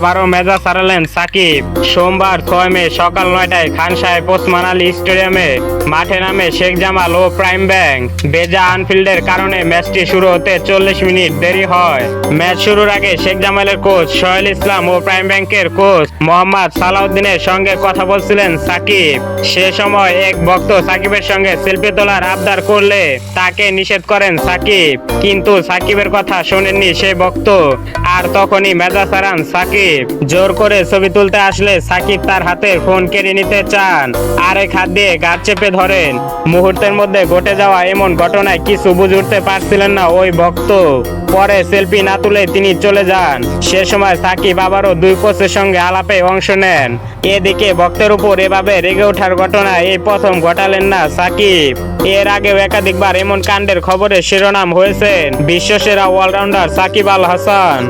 আবারও মেজাজ হারালেন সাকিব। সোমবার ছয় মে সকাল নয়টায় খান সাহেব ওসমান স্টেডিয়ামে মাঠে নামে শেখ জামাল ও প্রাইম ব্যাংক। বেজা আনফিল্ডের কারণে ম্যাচটি শুরু হতে চল্লিশ মিনিট দেরি হয়। ম্যাচ শুরুর আগে শেখ জামালের কোচ সোহেল ইসলাম ও প্রাইম ব্যাংকের কোচ মোহাম্মদ সালাউদ্দিনের সঙ্গে কথা বলছিলেন সাকিব। সে সময় এক ভক্ত সাকিবের সঙ্গে সেলফি তোলার আবদার করলে তাকে নিষেধ করেন সাকিব। কিন্তু সাকিবের কথা শোনেননি সে ভক্ত। আর তখনই মেজাজ হারান সাকিব জোর করে ছবি তুলতে আসলে সাকিব তার হাতে ফোন কেড়ে নিতে চান। আর এক হাত দিয়ে গাছ চেপে ধরেন। মুহূর্তের মধ্যে ঘটে যাওয়া এমন ঘটনায় কিছু বুঝে উঠতে পারছিলেন না ওই ভক্ত। পরে সেলফি না তুলে তিনি চলে যান। সে সময় সাকিব আবারও দুই কোচের সঙ্গে আলাপে অংশ নেন। এদিকে ভক্তের উপর এভাবে রেগে ওঠার ঘটনা এই প্রথম ঘটালেন না সাকিব। এর আগেও একাধিকবার এমন কাণ্ডের খবরে শিরোনাম হয়েছেন বিশ্বসেরা অলরাউন্ডার সাকিব আল হাসান।